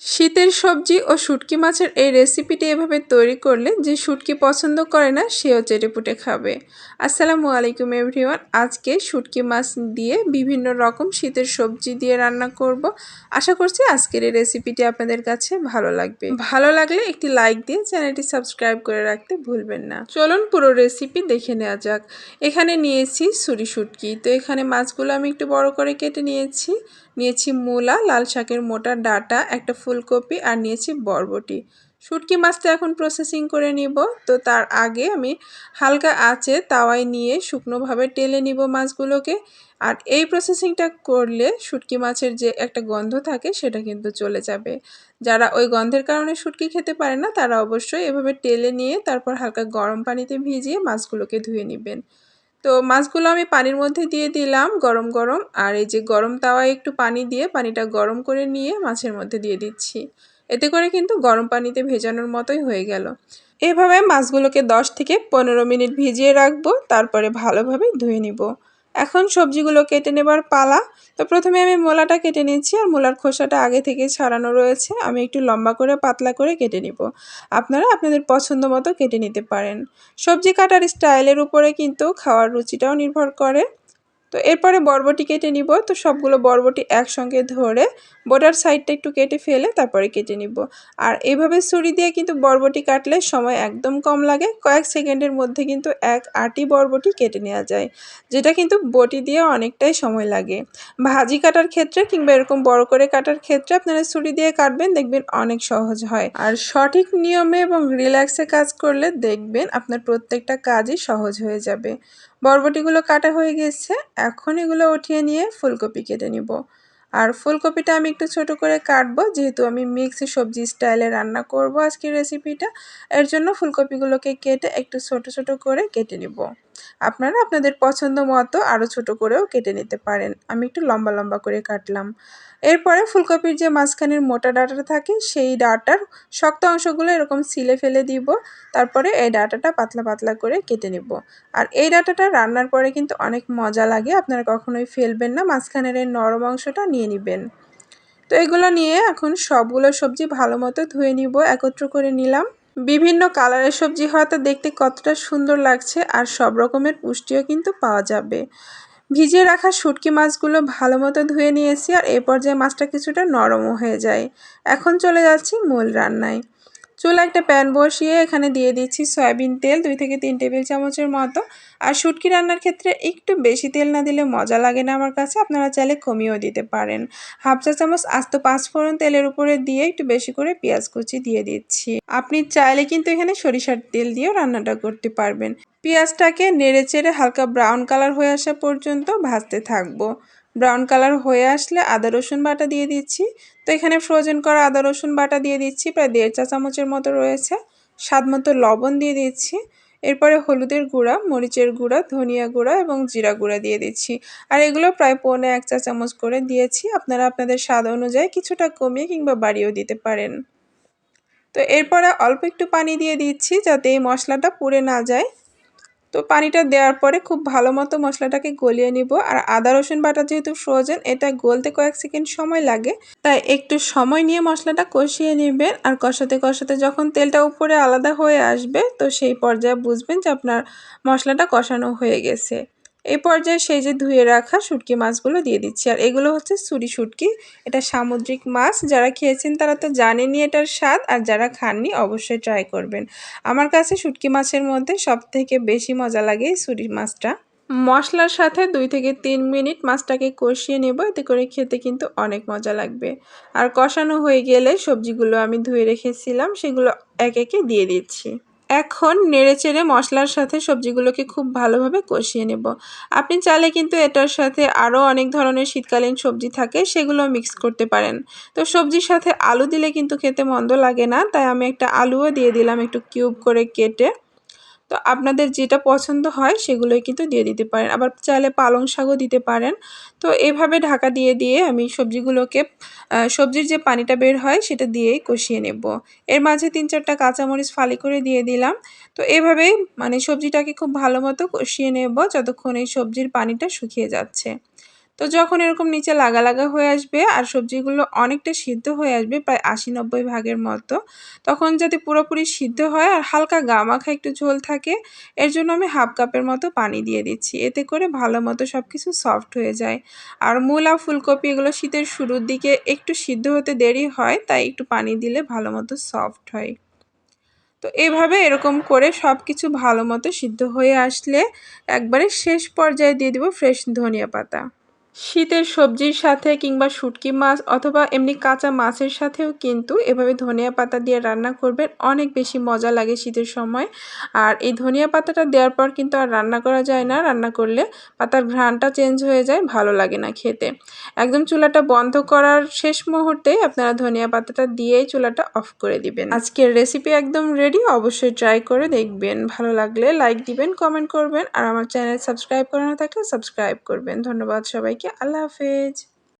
শীতের সবজি ও শুটকি মাছের এই রেসিপিটি এভাবে তৈরি করলে যে শুটকি পছন্দ করে না, সেও চেটেপুটে খাবে। আসসালামু আলাইকুম এভরিওয়ান আজকে শুটকি মাছ দিয়ে বিভিন্ন রকম শীতের সবজি দিয়ে রান্না করব। আশা করছি আজকের এই রেসিপিটি আপনাদের কাছে ভালো লাগবে। ভালো লাগলে একটি লাইক দিয়ে চ্যানেলটি সাবস্ক্রাইব করে রাখতে ভুলবেন না। চলুন পুরো রেসিপি দেখে নেওয়া যাক। এখানে নিয়েছি সুরি শুটকি। তো এখানে মাছগুলো আমি একটু বড় করে কেটে নিয়েছি। নিয়েছি মূলা, লাল শাকের মোটা ডাটা, একটা ফুলকপি আর নিয়েছি বরবটি। শুটকি মাছটা এখন প্রসেসিং করে নিব। তো তার আগে আমি হালকা আঁচে তাওয়ায় নিয়ে শুকনোভাবে টেলে নিব মাছগুলোকে। আর এই প্রসেসিংটা করলে শুটকি মাছের যে একটা গন্ধ থাকে সেটা কিন্তু চলে যাবে। যারা ওই গন্ধের কারণে শুটকি খেতে পারে না, তারা অবশ্যই এভাবে টেলে নিয়ে তারপর হালকা গরম পানিতে ভিজিয়ে মাছগুলোকে ধুয়ে নেবেন। তো মাছগুলো আমি পানির মধ্যে দিয়ে দিলাম গরম গরম। আর এই যে গরম তাওয়ায় একটু পানি দিয়ে পানিটা গরম করে নিয়ে মাছের মধ্যে দিয়ে দিচ্ছি। এতে করে কিন্তু গরম পানিতে ভেজানোর মতোই হয়ে গেল। এভাবে মাছগুলোকে 10 থেকে পনেরো মিনিট ভিজিয়ে রাখব, তারপরে ভালোভাবে ধুয়ে নিব। এখন সবজিগুলো কেটে নেবার পালা। তো প্রথমে আমি মোলাটা কেটে নিচ্ছি আর মোলার খোসাটা আগে থেকে ছাড়ানো রয়েছে। আমি একটু লম্বা করে পাতলা করে কেটে নিব। আপনারা আপনাদের পছন্দ মতো কেটে নিতে পারেন। সবজি কাটার স্টাইলের উপরে কিন্তু খাওয়ার রুচিটাও নির্ভর করে। তো এরপরে বরবটি কেটে নিব। তো সবগুলো বরবটি একসঙ্গে ধরে বোটার সাইডটা একটু কেটে ফেলে তারপরে কেটে নিব। আর এইভাবে ছুরি দিয়ে কিন্তু বরবটি কাটলে সময় একদম কম লাগে। কয়েক সেকেন্ডের মধ্যে কিন্তু এক আটি বরবটি কেটে নেওয়া যায়, যেটা কিন্তু বটি দিয়ে অনেকটাই সময় লাগে। ভাজি কাটার ক্ষেত্রে কিংবা এরকম বড় করে কাটার ক্ষেত্রে আপনারা ছুরি দিয়ে কাটবেন, দেখবেন অনেক সহজ হয়। আর সঠিক নিয়মে এবং রিল্যাক্সে কাজ করলে দেখবেন আপনার প্রত্যেকটা কাজই সহজ হয়ে যাবে। বরবটিগুলো কাটা হয়ে গেছে। এখন এগুলো উঠিয়ে নিয়ে ফুলকপি কেটে নিব। আর ফুলকপিটা আমি একটু ছোট করে কাটবো, যেহেতু আমি মিক্স সবজি স্টাইলে রান্না করব আজকের রেসিপিটা এর জন্য ফুলকপিগুলোকে কেটে একটু ছোট ছোট করে কেটে নিব। আপনারা আপনাদের পছন্দ মতো আরও ছোট করেও কেটে নিতে পারেন। আমি একটু লম্বা লম্বা করে কাটলাম। এরপরে ফুলকপির যে মাঝখানের মোটা ডাটাটা থাকে, সেই ডাটার শক্ত অংশগুলো এরকম সিলে ফেলে দিব। তারপরে এই ডাটাটা পাতলা পাতলা করে কেটে নিব। আর এই ডাটাটা রান্নার পরে কিন্তু অনেক মজা লাগে। আপনারা কখনোই ফেলবেন না, মাঝখানের এই নরম অংশটা নিয়ে নেবেন। তো এগুলো নিয়ে এখন সবগুলো সবজি ভালো মতো ধুয়ে নিব, একত্র করে নিলাম। বিভিন্ন কালারের সবজি হয়তো দেখতে কতটা সুন্দর লাগছে আর সব রকমের পুষ্টিও কিন্তু পাওয়া যাবে। ভিজিয়ে রাখা শুটকি মাছগুলো ভালো মতো ধুয়ে নিয়েছি আর এ পর্যায়ে মাছটা কিছুটা নরমও হয়ে যায়। এখন চলে যাচ্ছি মূল রান্নায়। চুলা একটা প্যান বসিয়ে এখানে দিয়ে দিচ্ছি সয়াবিন তেল, দুই থেকে তিন টেবিল চামচের মতো। আর শুটকি রান্নার ক্ষেত্রে একটু বেশি তেল না দিলে মজা লাগে না আমার কাছে, আপনারা চাইলে কমিয়েও দিতে পারেন। হাফ চা চামচ আস্ত পাঁচ ফোড়ন তেলের উপরে দিয়ে একটু বেশি করে পেঁয়াজ কুচি দিয়ে দিচ্ছি। আপনি চাইলে কিন্তু এখানে সরিষার তেল দিয়েও রান্নাটা করতে পারবেন। পেঁয়াজটাকে নেড়ে চেড়ে হালকা ব্রাউন কালার হয়ে আসা পর্যন্ত ভাজতে থাকব। ব্রাউন কালার হয়ে আসলে আদা রসুন বাটা দিয়ে দিচ্ছি। তো এখানে ফ্রোজেন করা আদা রসুন বাটা দিয়ে দিচ্ছি, প্রায় দেড় চা চামচের মতো রয়েছে। স্বাদ মতো লবণ দিয়ে দিচ্ছি। এরপরে হলুদের গুঁড়া, মরিচের গুঁড়া, ধনিয়া গুঁড়া এবং জিরা গুঁড়া দিয়ে দিচ্ছি। আর এগুলো প্রায় পৌনে এক চা চামচ করে দিয়েছি। আপনারা আপনাদের স্বাদ অনুযায়ী কিছুটা কমিয়ে কিংবা বাড়িয়েও দিতে পারেন। তো এরপরে অল্প একটু পানি দিয়ে দিচ্ছি যাতে এই মশলাটা পুড়ে না যায়। তো পানিটা দেওয়ার পরে খুব ভালো মতো মশলাটাকে গলিয়ে নিব। আর আদা, রসুন বাটা যেহেতু ফ্রোজেন, এটা গলতে কয়েক সেকেন্ড সময় লাগে। তাই একটু সময় নিয়ে মশলাটা কষিয়ে নেবেন। আর কষাতে কষাতে যখন তেলটা উপরে আলাদা হয়ে আসবে, তো সেই পর্যায়ে বুঝবেন যে আপনার মশলাটা কষানো হয়ে গেছে। এই পর্যায়ে সেই যে ধুয়ে রাখা শুটকি মাছগুলো দিয়ে দিচ্ছি। আর এগুলো হচ্ছে সুরি শুটকি। এটা সামুদ্রিক মাছ। যারা খেয়েছেন তারা তো জানেনই এটার স্বাদ। আর যারা খাননি অবশ্যই ট্রাই করবেন। আমার কাছে শুটকি মাছের মধ্যে সব থেকে বেশি মজা লাগে সুরি মাছটা। মশলার সাথে দুই থেকে তিন মিনিট মাছটাকে কষিয়ে নেব। এতে করে খেতে কিন্তু অনেক মজা লাগবে। আর কষানো হয়ে গেলে সবজিগুলো আমি ধুয়ে রেখেছিলাম। সেগুলো এক একে দিয়ে দিচ্ছি। এখন নেড়েচেড়ে মশলার সাথে সবজিগুলোকে খুব ভালোভাবে কষিয়ে নেব। আপনি চাইলে কিন্তু এটার সাথে আরও অনেক ধরনের শীতকালীন সবজি থাকে সেগুলো মিক্স করতে পারেন। তো সবজির সাথে আলু দিলে কিন্তু খেতে মন্দ লাগে না, তাই আমি একটা আলুও দিয়ে দিলাম একটু কিউব করে কেটে। তো আপনাদের যেটা পছন্দ হয় সেগুলোই কিন্তু দিয়ে দিতে পারেন। আবার চাইলে পালং শাকও দিতে পারেন। তো এভাবে ঢাকা দিয়ে দিয়ে আমি সবজিগুলোকে সবজির যে পানিটা বের হয় সেটা দিয়েই কষিয়ে নেব। এর মাঝে তিন চারটা কাঁচামরিচ ফালি করে দিয়ে দিলাম। তো এভাবেই মানে সবজিটাকে খুব ভালো মতো কষিয়ে নেব যতক্ষণ এই সবজির পানিটা শুকিয়ে যাচ্ছে। তো যখন এরকম নিচে লাগা লাগা হয়ে আসবে আর সবজিগুলো অনেকটা সিদ্ধ হয়ে আসবে, প্রায় আশি নব্বই ভাগের মতো, তখন যাতে পুরোপুরি সিদ্ধ হয় আর হালকা গামাখা একটু ঝোল থাকে, এর জন্য আমি হাফ কাপের মতো পানি দিয়ে দিচ্ছি। এতে করে ভালো মতো সব কিছু সফট হয়ে যায়। আর মূলা ফুলকপি এগুলো শীতের শুরুর দিকে একটু সিদ্ধ হতে দেরি হয়, তাই একটু পানি দিলে ভালো মতো সফট হয়। তো এভাবে এরকম করে সব কিছু ভালো মতো সিদ্ধ হয়ে আসলে একবারে শেষ পর্যায়ে দিয়ে দিব ফ্রেশ ধনিয়া পাতা। শীতের সবজির সাথে কিংবা শুটকি মাছ অথবা এমনি কাঁচা মাছের সাথেও কিন্তু এভাবে ধনিয়া পাতা দিয়ে রান্না করবেন। অনেক বেশি মজা লাগে শীতের সময়। আর এই ধনিয়া পাতাটা দেওয়ার পর কিন্তু আর রান্না করা যায় না। রান্না করলে পাতার ঘ্রাণটা চেঞ্জ হয়ে যায়, ভালো লাগে না খেতে। একদম চুলাটা বন্ধ করার শেষ মুহূর্তে আপনারা ধনিয়া পাতাটা দিয়েই চুলাটা অফ করে দিবেন। আজকের রেসিপি একদম রেডি, অবশ্যই ট্রাই করে দেখবেন। ভালো লাগলে লাইক দিবেন, কমেন্ট করবেন। আর আমার চ্যানেল সাবস্ক্রাইব করা না থাকলে সাবস্ক্রাইব করবেন। ধন্যবাদ সবাইকে। আল্লাহ হাফেজ